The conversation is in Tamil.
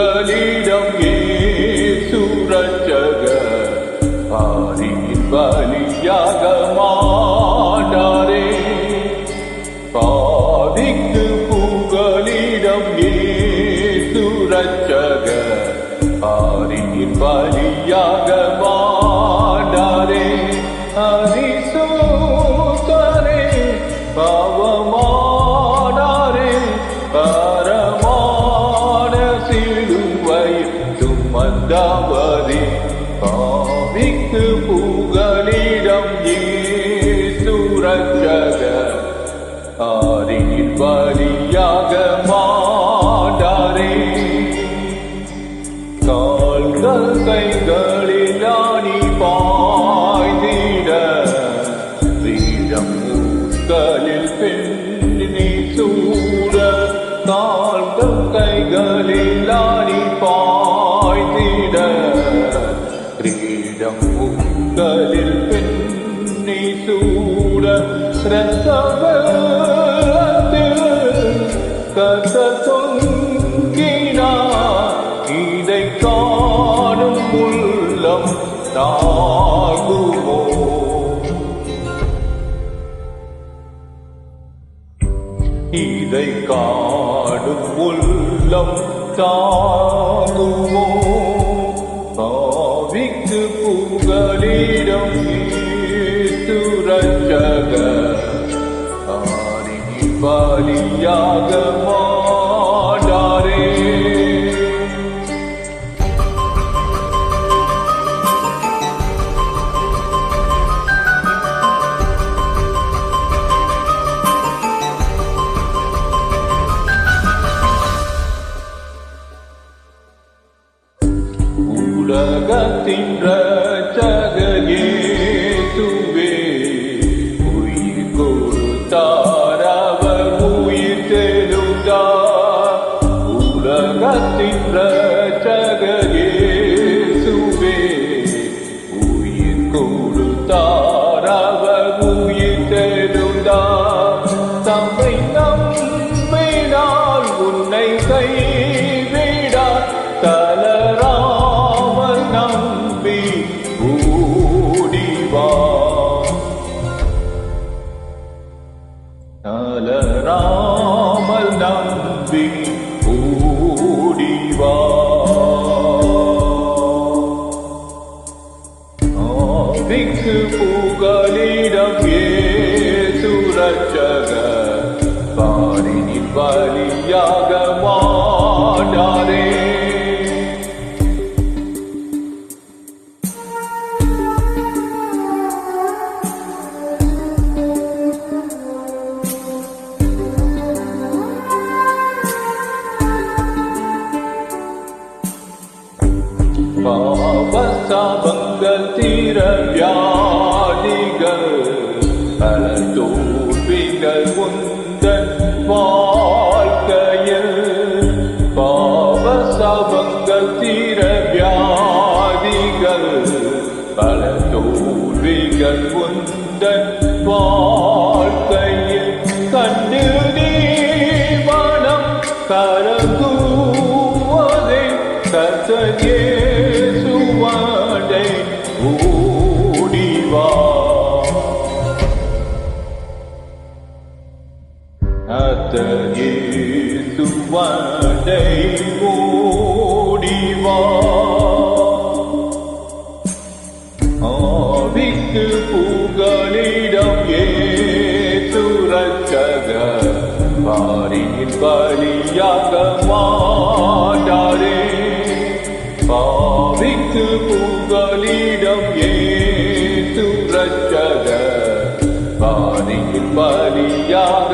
உங்களிடம் புகலிடம் ஏசுரட்சக பாரியின் பலியாக மாட்டாரே. பாதிக்கு புகலிடம் ஏசுரட்சக பாரியின் பலியாக மா சுமந்தவரே பாவிக்கு புகலிடம் ஏசுரட்சக ஆரின் வழியாக மாட்டாரே கால்கள் கைகளில் ஆணி பாய்ந்திட. வீரம் மூக்களில் பெண்ணி கிரீடம் மூக்களில் பெண்ணி சூட ரசவத்தில் கத்த தொங்கினார் இதை காணும் உள்ளம் தாகுமோ இதை காடும் உள்ளம் தாங்குமோ? பலியாக மாடாரே உலகத்தின் ரச்சகையேசுவே உயிர் கொடுத்தார் அவர் உயிர் தெழுந்தார் தம்மை நம்பினால் உன்னை கைவிடார். தளராமல் நம்பி ஓடிவா தளராமல் நம்பி ஆவிக்கு புகலிடம் ஏசுரட்சக பாரினி பலியாக மாட்டாரே. பாவசாபங்கள் தீர வியாதிகள் பல தோல்விகள் உந்தன் வாழ்க்கையில் பாவ சபங்கள் தீர வியாதிகள் பல தோல்விகள் உந்தன் வாழ்க்கையில் கண்ணில் நீ மனம் கரங்குவதே கசகே பாரின் பலியாக மாட்டாரே. பாவித்து புகலிடம் ஏற்று ரச்சக பாரின் பலியாக